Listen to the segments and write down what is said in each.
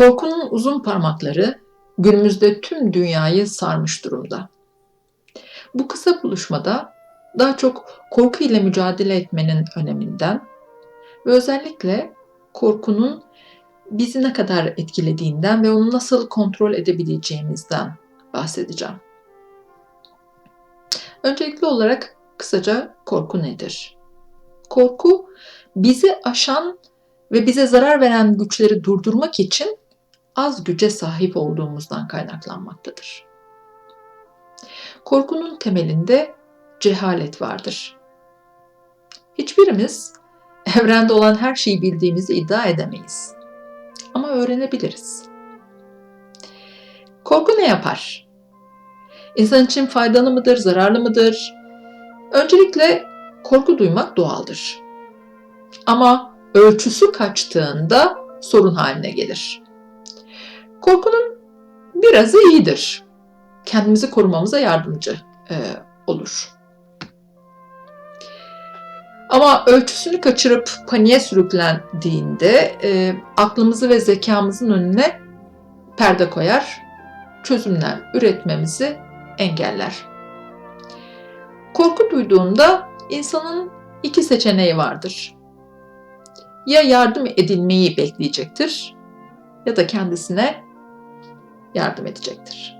Korkunun uzun parmakları günümüzde tüm dünyayı sarmış durumda. Bu kısa buluşmada daha çok korku ile mücadele etmenin öneminden ve özellikle korkunun bizi ne kadar etkilediğinden ve onu nasıl kontrol edebileceğimizden bahsedeceğim. Öncelikli olarak kısaca korku nedir? Korku bizi aşan ve bize zarar veren güçleri durdurmak için az güce sahip olduğumuzdan kaynaklanmaktadır. Korkunun temelinde cehalet vardır. Hiçbirimiz evrende olan her şeyi bildiğimizi iddia edemeyiz. Ama öğrenebiliriz. Korku ne yapar? İnsan için faydalı mıdır, zararlı mıdır? Öncelikle korku duymak doğaldır. Ama ölçüsü kaçtığında sorun haline gelir. Korkunun birazı iyidir. Kendimizi korumamıza yardımcı e, olur. Ama ölçüsünü kaçırıp paniğe sürüklendiğinde e, aklımızı ve zekamızın önüne perde koyar, çözümler üretmemizi engeller. Korku duyduğunda insanın iki seçeneği vardır. Ya yardım edilmeyi bekleyecektir ya da kendisine yardım edecektir.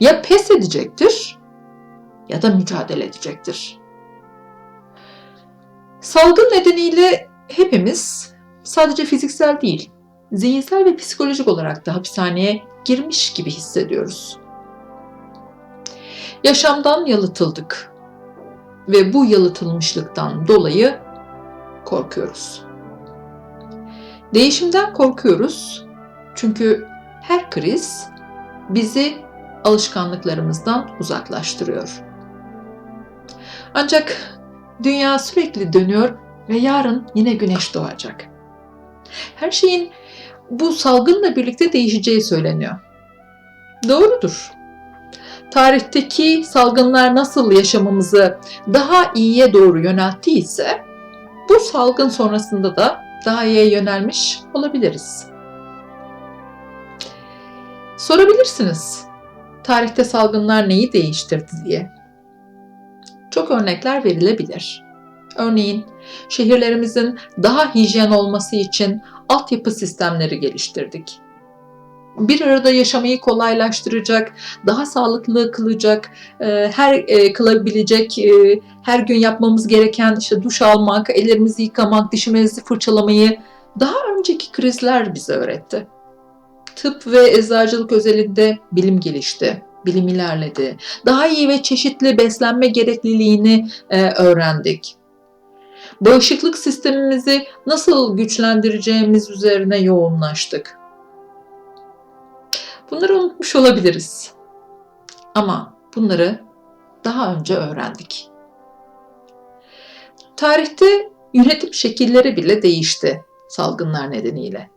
Ya pes edecektir ya da mücadele edecektir. Salgın nedeniyle hepimiz sadece fiziksel değil, zihinsel ve psikolojik olarak da hapishaneye girmiş gibi hissediyoruz. Yaşamdan yalıtıldık ve bu yalıtılmışlıktan dolayı korkuyoruz. Değişimden korkuyoruz çünkü her kriz bizi alışkanlıklarımızdan uzaklaştırıyor. Ancak dünya sürekli dönüyor ve yarın yine güneş doğacak. Her şeyin bu salgınla birlikte değişeceği söyleniyor. Doğrudur. Tarihteki salgınlar nasıl yaşamımızı daha iyiye doğru yönelttiyse bu salgın sonrasında da daha iyiye yönelmiş olabiliriz. Sorabilirsiniz. Tarihte salgınlar neyi değiştirdi diye. Çok örnekler verilebilir. Örneğin şehirlerimizin daha hijyen olması için altyapı sistemleri geliştirdik. Bir arada yaşamayı kolaylaştıracak, daha sağlıklı kılacak, e, her e, kılabilecek, e, her gün yapmamız gereken işte duş almak, ellerimizi yıkamak, dişimizi fırçalamayı daha önceki krizler bize öğretti. Tıp ve eczacılık özelinde bilim gelişti, bilim ilerledi. Daha iyi ve çeşitli beslenme gerekliliğini öğrendik bağışıklık sistemimizi nasıl güçlendireceğimiz üzerine yoğunlaştık. Bunları unutmuş olabiliriz. Ama bunları daha önce öğrendik. Tarihte yönetim şekilleri bile değişti salgınlar nedeniyle.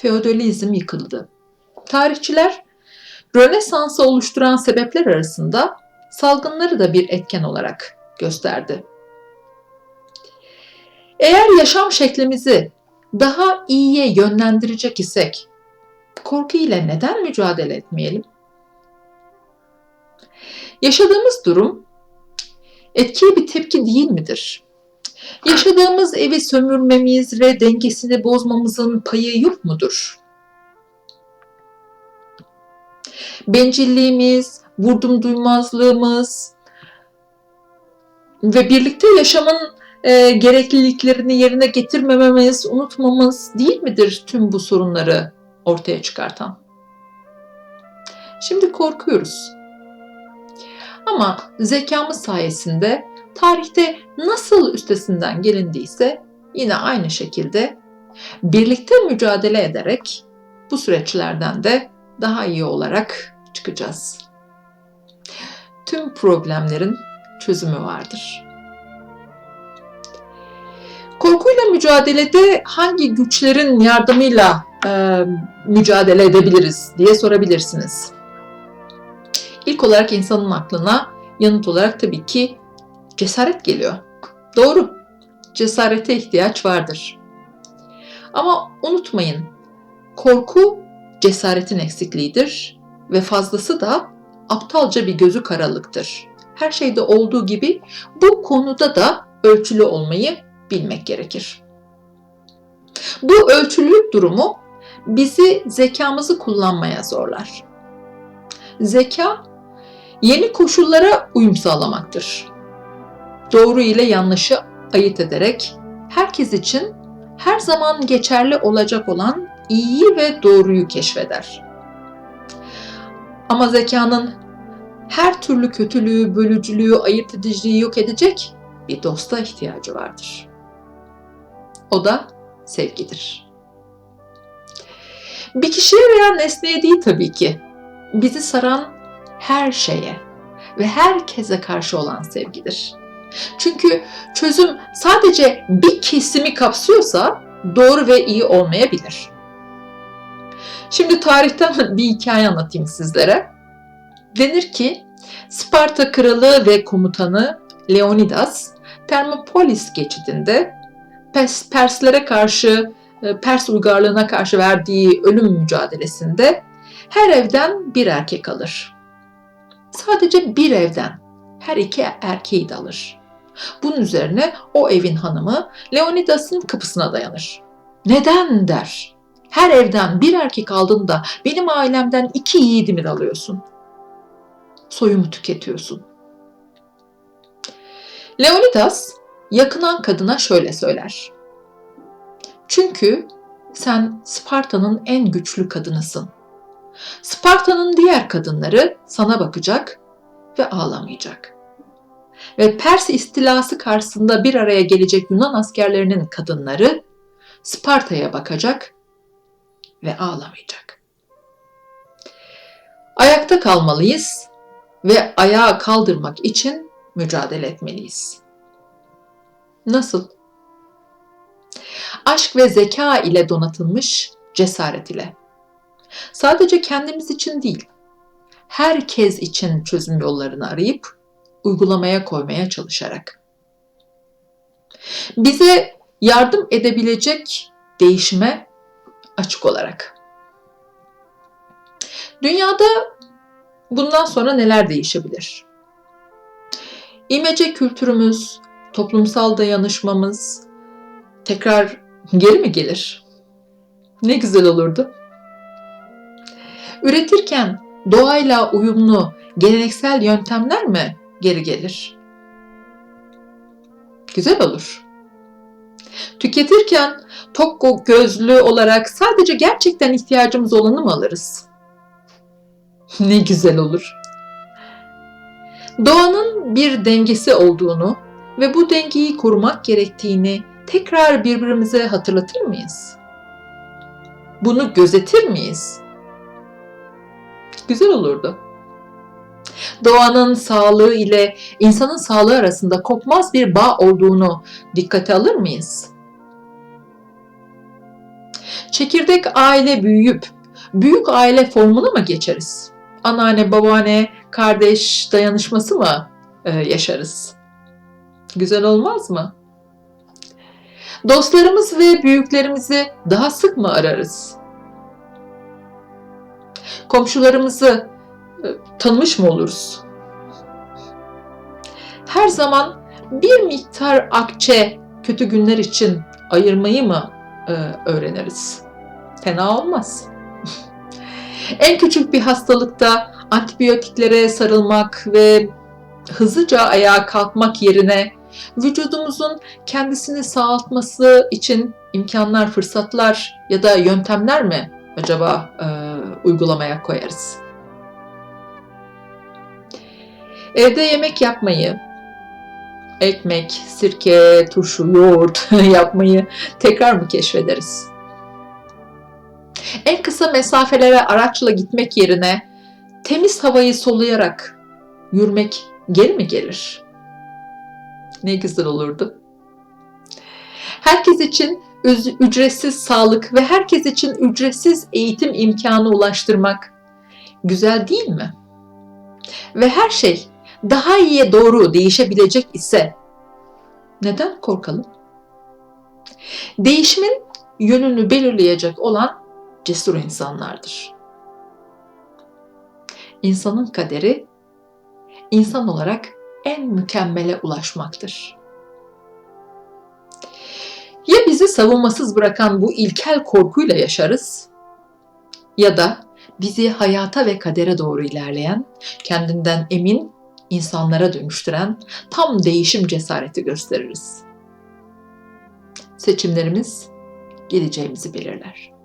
Feodalizm yıkıldı. Tarihçiler Rönesans'ı oluşturan sebepler arasında salgınları da bir etken olarak gösterdi. Eğer yaşam şeklimizi daha iyiye yönlendirecek isek korku ile neden mücadele etmeyelim? Yaşadığımız durum etkili bir tepki değil midir? Yaşadığımız evi sömürmemiz ve dengesini bozmamızın payı yok mudur? Bencilliğimiz, vurdum duymazlığımız ve birlikte yaşamın e, gerekliliklerini yerine getirmememiz, unutmamız değil midir tüm bu sorunları ortaya çıkartan? Şimdi korkuyoruz. Ama zekamız sayesinde tarihte nasıl üstesinden gelindiyse yine aynı şekilde birlikte mücadele ederek bu süreçlerden de daha iyi olarak çıkacağız. Tüm problemlerin çözümü vardır. Korkuyla mücadelede hangi güçlerin yardımıyla e, mücadele edebiliriz diye sorabilirsiniz. İlk olarak insanın aklına yanıt olarak tabii ki cesaret geliyor. Doğru. Cesarete ihtiyaç vardır. Ama unutmayın, Korku cesaretin eksikliğidir ve fazlası da aptalca bir gözü karalıktır. Her şeyde olduğu gibi bu konuda da ölçülü olmayı bilmek gerekir. Bu ölçülülük durumu bizi zekamızı kullanmaya zorlar. Zeka yeni koşullara uyum sağlamaktır. Doğru ile yanlışı ayırt ederek herkes için her zaman geçerli olacak olan iyiyi ve doğruyu keşfeder. Ama zekanın her türlü kötülüğü, bölücülüğü, ayırt ediciliği yok edecek bir dosta ihtiyacı vardır. O da sevgidir. Bir kişiye veya nesneye değil tabii ki. Bizi saran her şeye ve herkese karşı olan sevgidir. Çünkü çözüm sadece bir kesimi kapsıyorsa doğru ve iyi olmayabilir. Şimdi tarihten bir hikaye anlatayım sizlere. Denir ki Sparta kralı ve komutanı Leonidas Termopolis geçidinde Pers, Perslere karşı e, Pers uygarlığına karşı verdiği ölüm mücadelesinde her evden bir erkek alır. Sadece bir evden her iki erkeği de alır. Bunun üzerine o evin hanımı Leonidas'ın kapısına dayanır. Neden der. Her evden bir erkek aldığında benim ailemden iki yiğidimi alıyorsun. Soyumu tüketiyorsun. Leonidas yakınan kadına şöyle söyler. Çünkü sen Sparta'nın en güçlü kadınısın. Sparta'nın diğer kadınları sana bakacak ve ağlamayacak. Ve Pers istilası karşısında bir araya gelecek Yunan askerlerinin kadınları Sparta'ya bakacak ve ağlamayacak. Ayakta kalmalıyız ve ayağa kaldırmak için mücadele etmeliyiz. Nasıl? Aşk ve zeka ile donatılmış cesaret ile. Sadece kendimiz için değil, herkes için çözüm yollarını arayıp uygulamaya koymaya çalışarak. Bize yardım edebilecek değişime açık olarak. Dünyada bundan sonra neler değişebilir? İmece kültürümüz, toplumsal dayanışmamız tekrar geri mi gelir? Ne güzel olurdu. Üretirken doğayla uyumlu geleneksel yöntemler mi geri gelir? Güzel olur. Tüketirken tok gözlü olarak sadece gerçekten ihtiyacımız olanı mı alırız? ne güzel olur. Doğanın bir dengesi olduğunu ve bu dengeyi korumak gerektiğini tekrar birbirimize hatırlatır mıyız? Bunu gözetir miyiz? Güzel olurdu. Doğanın sağlığı ile insanın sağlığı arasında kopmaz bir bağ olduğunu dikkate alır mıyız? Çekirdek aile büyüyüp büyük aile formuna mı geçeriz? Anneanne, babaanne, kardeş dayanışması mı e, yaşarız? Güzel olmaz mı? Dostlarımız ve büyüklerimizi daha sık mı ararız? Komşularımızı tanımış mı oluruz? Her zaman bir miktar akçe kötü günler için ayırmayı mı e, öğreniriz? Fena olmaz. en küçük bir hastalıkta antibiyotiklere sarılmak ve hızlıca ayağa kalkmak yerine vücudumuzun kendisini sağaltması için imkanlar, fırsatlar ya da yöntemler mi acaba e, uygulamaya koyarız? Evde yemek yapmayı, ekmek, sirke, turşu, yoğurt yapmayı tekrar mı keşfederiz? En kısa mesafelere araçla gitmek yerine temiz havayı soluyarak yürümek geri mi gelir? Ne güzel olurdu. Herkes için ücretsiz sağlık ve herkes için ücretsiz eğitim imkanı ulaştırmak güzel değil mi? Ve her şey daha iyiye doğru değişebilecek ise neden korkalım? Değişimin yönünü belirleyecek olan cesur insanlardır. İnsanın kaderi insan olarak en mükemmele ulaşmaktır. Ya bizi savunmasız bırakan bu ilkel korkuyla yaşarız ya da bizi hayata ve kadere doğru ilerleyen, kendinden emin insanlara dönüştüren tam değişim cesareti gösteririz. Seçimlerimiz geleceğimizi belirler.